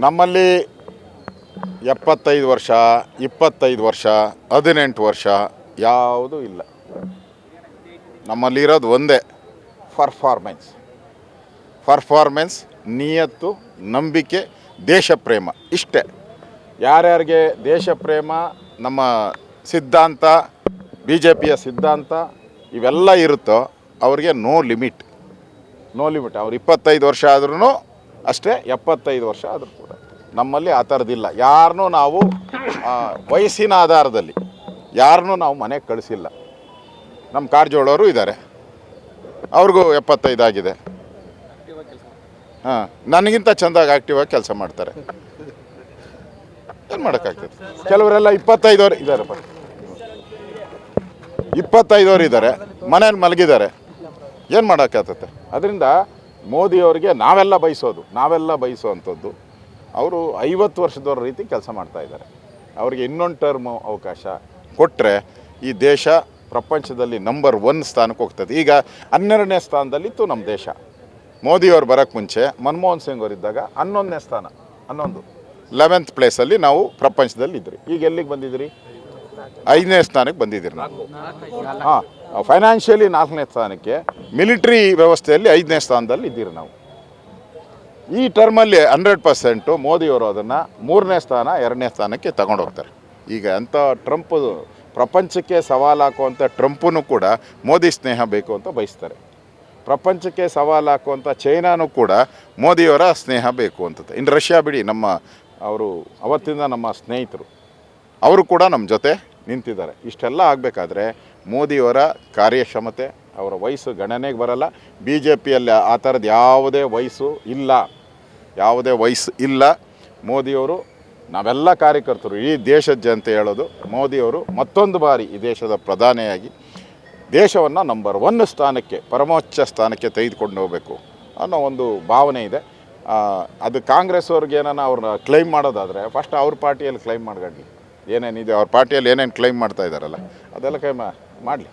ನಮ್ಮಲ್ಲಿ ಎಪ್ಪತ್ತೈದು ವರ್ಷ, ಇಪ್ಪತ್ತೈದು ವರ್ಷ, ಹದಿನೆಂಟು ವರ್ಷ ಯಾವುದೂ ಇಲ್ಲ. ನಮ್ಮಲ್ಲಿರೋದು ಒಂದೇ ಪರ್ಫಾರ್ಮೆನ್ಸ್ ಪರ್ಫಾರ್ಮೆನ್ಸ್ ನಿಯತ್ತು, ನಂಬಿಕೆ ದೇಶ ಪ್ರೇಮ ಇಷ್ಟೇ. ಯಾರ್ಯಾರಿಗೆ ದೇಶ ಪ್ರೇಮ ನಮ್ಮ ಸಿದ್ಧಾಂತ ಬಿ ಜೆ ಪಿಯ ಸಿದ್ಧಾಂತ ಇವೆಲ್ಲ ಇರುತ್ತೋ ಅವ್ರಿಗೆ ನೋ ಲಿಮಿಟ್ ನೋ ಲಿಮಿಟ್ ಅವ್ರು ಇಪ್ಪತ್ತೈದು ವರ್ಷ ಆದ್ರೂ ಅಷ್ಟೇ ಎಪ್ಪತ್ತೈದು ವರ್ಷ ಆದರೂ ಕೂಡ. ನಮ್ಮಲ್ಲಿ ಆ ಥರದ್ದಿಲ್ಲ ಯಾರನ್ನೂ ನಾವು ವಯಸ್ಸಿನ ಆಧಾರದಲ್ಲಿ ಯಾರನ್ನೂ ನಾವು ಮನೆಗೆ ಕಳಿಸಿಲ್ಲ. ನಮ್ಮ ಕಾರಜೋಳವರು ಇದ್ದಾರೆ. ಅವ್ರಿಗೂ ಎಪ್ಪತ್ತೈದು ಆಗಿದೆ. ಹಾಂ, ನನಗಿಂತ ಚೆಂದಾಗಿ ಆ್ಯಕ್ಟಿವಾಗಿ ಕೆಲಸ ಮಾಡ್ತಾರೆ. ಏನು ಮಾಡೋಕ್ಕಾಗ್ತದೆ? ಕೆಲವರೆಲ್ಲ ಇಪ್ಪತ್ತೈದವ್ರು ಇದ್ದಾರೆ ಇಪ್ಪತ್ತೈದವ್ರು ಇದ್ದಾರೆ. ಮನೇಲಿ ಮಲಗಿದ್ದಾರೆ. ಏನು ಮಾಡೋಕ್ಕಾಗ್ತದೆ? ಅದರಿಂದ ಮೋದಿಯವರಿಗೆ ನಾವೆಲ್ಲ ಬಯಸೋದು, ನಾವೆಲ್ಲ ಬಯಸುವಂಥದ್ದು ಅವರು ಐವತ್ತು ವರ್ಷದವ್ರ ರೀತಿ ಕೆಲಸ ಮಾಡ್ತಾಯಿದ್ದಾರೆ ಅವರಿಗೆ ಇನ್ನೊಂದು ಟರ್ಮು ಅವಕಾಶ ಕೊಟ್ಟರೆ ಈ ದೇಶ ಪ್ರಪಂಚದಲ್ಲಿ ನಂಬರ್ ಒನ್ ಸ್ಥಾನಕ್ಕೆ ಹೋಗ್ತದೆ. ಈಗ ಹನ್ನೆರಡನೇ ಸ್ಥಾನದಲ್ಲಿತ್ತು ನಮ್ಮ ದೇಶ. ಮೋದಿಯವ್ರು ಬರೋಕ್ಕೆ ಮುಂಚೆ ಮನಮೋಹನ್ ಸಿಂಗ್ ಅವರಿದ್ದಾಗ ಹನ್ನೊಂದನೇ ಸ್ಥಾನ, ಹನ್ನೊಂದು ಲೆವೆಂತ್ ಪ್ಲೇಸಲ್ಲಿ ನಾವು ಪ್ರಪಂಚದಲ್ಲಿ ಇದ್ರಿ. ಈಗ ಎಲ್ಲಿಗೆ ಬಂದಿದ್ರಿ? ಐದನೇ ಸ್ಥಾನಕ್ಕೆ ಬಂದಿದ್ದೀರಿ ನಾವು. ಹಾಂ ಫೈನಾನ್ಷಿಯಲಿ ನಾಲ್ಕನೇ ಸ್ಥಾನಕ್ಕೆ ಮಿಲಿಟ್ರಿ ವ್ಯವಸ್ಥೆಯಲ್ಲಿ ಐದನೇ ಸ್ಥಾನದಲ್ಲಿ ಇದ್ದೀರಿ ನಾವು. ಈ ಟರ್ಮಲ್ಲಿ ಹಂಡ್ರೆಡ್ ಪರ್ಸೆಂಟು ಮೋದಿಯವರು ಅದನ್ನು ಮೂರನೇ ಸ್ಥಾನ, ಎರಡನೇ ಸ್ಥಾನಕ್ಕೆ ತಗೊಂಡು ಹೋಗ್ತಾರೆ. ಈಗ ಅಂಥ ಟ್ರಂಪ್ ಪ್ರಪಂಚಕ್ಕೆ ಸವಾಲು ಹಾಕುವಂಥ ಟ್ರಂಪನ್ನು ಕೂಡ ಮೋದಿ ಸ್ನೇಹ ಬೇಕು ಅಂತ ಬಯಸ್ತಾರೆ. ಪ್ರಪಂಚಕ್ಕೆ ಸವಾಲು ಹಾಕುವಂಥ ಚೈನಾನು ಕೂಡ ಮೋದಿಯವರ ಸ್ನೇಹ ಬೇಕು ಅಂತ ಇನ್ನು ರಷ್ಯಾ ಬಿಡಿ, ನಮ್ಮ ಅವರು ಅವತ್ತಿಂದ ನಮ್ಮ ಸ್ನೇಹಿತರು. ಅವರು ಕೂಡ ನಮ್ಮ ಜೊತೆ ನಿಂತಿದ್ದಾರೆ. ಇಷ್ಟೆಲ್ಲ ಆಗಬೇಕಾದ್ರೆ ಮೋದಿಯವರ ಕಾರ್ಯಕ್ಷಮತೆ, ಅವರ ವಯಸ್ಸು ಗಣನೆಗೆ ಬರಲ್ಲ. ಬಿ ಜೆ ಪಿಯಲ್ಲಿ ಆ ಥರದ್ದು ಯಾವುದೇ ವಯಸ್ಸು ಇಲ್ಲ. ಯಾವುದೇ ವಯಸ್ಸು ಇಲ್ಲ. ಮೋದಿಯವರು ನಾವೆಲ್ಲ ಕಾರ್ಯಕರ್ತರು ಈ ದೇಶದ ಜನತೆ ಹೇಳೋದು, ಮೋದಿಯವರು ಮತ್ತೊಂದು ಬಾರಿ ಈ ದೇಶದ ಪ್ರಧಾನಿಯಾಗಿ ದೇಶವನ್ನು ನಂಬರ್ ಒನ್ ಸ್ಥಾನಕ್ಕೆ, ಪರಮೋಚ್ಚ ಸ್ಥಾನಕ್ಕೆ ತೆಗೆದುಕೊಂಡು ಹೋಗಬೇಕು ಅನ್ನೋ ಒಂದು ಭಾವನೆ ಇದೆ. ಅದು ಕಾಂಗ್ರೆಸ್ ಅವ್ರಿಗೆ ಏನಾನ ಅವ್ರನ್ನ ಕ್ಲೈಮ್ ಮಾಡೋದಾದರೆ ಫಸ್ಟ್ ಅವ್ರ ಪಾರ್ಟಿಯಲ್ಲಿ ಕ್ಲೈಮ್ ಮಾಡ್ಕೊಳ್ಳಿ ಏನೇನಿದೆ ಅವ್ರ ಪಾರ್ಟಿಯಲ್ಲಿ ಏನೇನು ಕ್ಲೈಮ್ ಮಾಡ್ತಾ ಇದ್ದಾರಲ್ಲ ಅದೆಲ್ಲ ಕೈ ಮಾಡಲಿ.